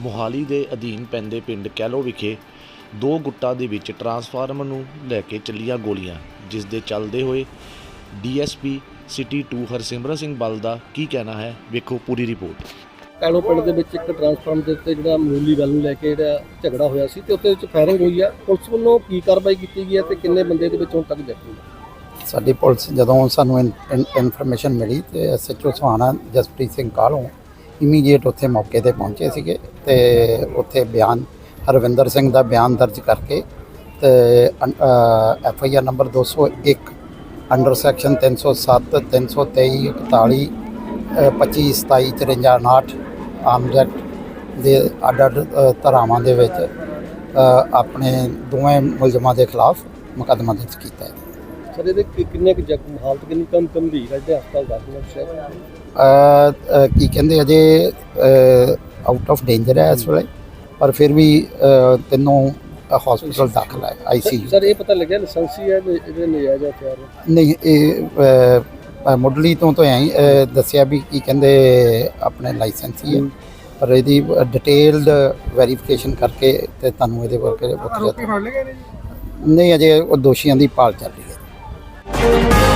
ਮੋਹਾਲੀ ਦੇ ਅਧੀਨ ਪੈਂਦੇ ਪਿੰਡ ਕੈਲੋ ਵਿਖੇ ਦੋ ਗੁੱਟਾਂ ਦੇ ਵਿੱਚ ਟਰਾਂਸਫਾਰਮਰ ਨੂੰ ਲੈ ਕੇ ਚੱਲੀਆਂ ਗੋਲੀਆਂ ਜਿਸ ਦੇ ਚੱਲਦੇ ਹੋਏ ਡੀਐਸਪੀ ਸਿਟੀ 2 ਹਰਸਿਮਰਨ ਸਿੰਘ ਬਲ ਦਾ ਕੀ ਕਹਿਣਾ ਹੈ ਵੇਖੋ ਪੂਰੀ ਰਿਪੋਰਟ। ਕਾਲੋ ਪਿੰਡ ਦੇ ਵਿੱਚ ਇੱਕ ਟਰਾਂਸਫਾਰਮ ਦੇ ਉੱਤੇ ਜਿਹੜਾ ਮਾਮੂਲੀ ਗੱਲ ਨੂੰ ਲੈ ਕੇ ਜਿਹੜਾ ਝਗੜਾ ਹੋਇਆ ਸੀ ਤੇ ਉੱਤੇ ਵਿੱਚ ਫਾਇਰਿੰਗ ਹੋਈ ਆ। ਪੁਲਿਸ ਵੱਲੋਂ ਕੀ ਕਾਰਵਾਈ ਕੀਤੀ ਗਈ ਹੈ ਤੇ ਕਿੰਨੇ ਬੰਦੇ ਦੇ ਵਿੱਚ ਹੁਣ ਤੱਕ ਨੇ ਸਾਡੀ ਪੁਲਿਸ ਜਦੋਂ ਸਾਨੂੰ ਇਨਫੋਰਮੇਸ਼ਨ ਮਿਲੀ ਤੇ ਐਸਐਚਓ ਸੁਹਾਣਾ ਜਸਪ੍ਰੀਤ ਸਿੰਘ ਕਾਲੋਂ ਇਮੀਡੀਏਟ ਉੱਥੇ ਮੌਕੇ ਤੇ ਪਹੁੰਚੇ ਸੀਗੇ ਤੇ ਉੱਥੇ ਬਿਆਨ ਹਰਵਿੰਦਰ ਸਿੰਘ ਦਾ ਬਿਆਨ ਦਰਜ ਕਰਕੇ ਤੇ F I R number 201 under section 307 323 41 25 27 53 59 arms act ਦੇ ਅੱਡ ਅੱਡ ਧਾਰਾਵਾਂ ਦੇ ਵਿੱਚ ਆਪਣੇ ਦੋਵੇਂ ਮੁਲਜ਼ਮਾਂ ਦੇ ਖਿਲਾਫ ਮੁਕੱਦਮਾ ਦਰਜ ਕੀਤਾ ਹੈ। ਸਰ ਇਹਦੇ ਕਿ- ਕਿੰਨੇ ਕੁ ਜ਼ਖਮ ਹਾਲਤ ਕਿੰਨੀ ਕਮ ਗੰਭੀਰ ਹੈ ਜਿਹੜੇ ਹਸਪਤਾਲ ਦਾਖਲ ਨੇ ਸ਼ਹਿਰ ਅ, ਅ, ਕੀ ਕਹਿੰਦੇ ਅਜੇ ਆਊਟ ਆਫ ਡੇਂਜਰ ਹੈ ਇਸ ਵੇਲੇ ਪਰ ਫਿਰ ਵੀ ਅ, ਤਿੰਨੋਂ ਹਸਪੀਟਲ ਦਾਖਲ ਹੈ ਆਈਸੀਯੂ ਸਰ ਇਹ ਪਤਾ ਲੱਗਿਆ ਲਾਇਸੈਂਸੀ ਹੈ ਤੇ ਇਹਦੇ ਨਜਾਇਜ਼ ਹਥਿਆਰ ਨੇ। ਨਹੀਂ ਇਹ ਅ, ਅ, ਮੁੱਢਲੀ ਤੋਂ ਤਾਂ ਐਂ ਹੀ, ਦੱਸਿਆ ਵੀ ਕੀ ਕਹਿੰਦੇ ਆਪਣੇ ਲਾਇਸੈਂਸ ਹੀ ਹੈ। ਪਰ ਇਹਦੀ ਡਿਟੇਲਡ ਵੈਰੀਫਿਕੇਸ਼ਨ ਕਰਕੇ ਤੇ ਤੁਹਾਨੂੰ ਇਹਦੇ ਨੇ ਜੀ? ਨਹੀਂ ਅਜੇ ਉਹ ਦੋਸ਼ੀਆਂ ਦੀ ਭਾਲ ਚੱਲ ਰਹੀ ਹੈ। Thank you.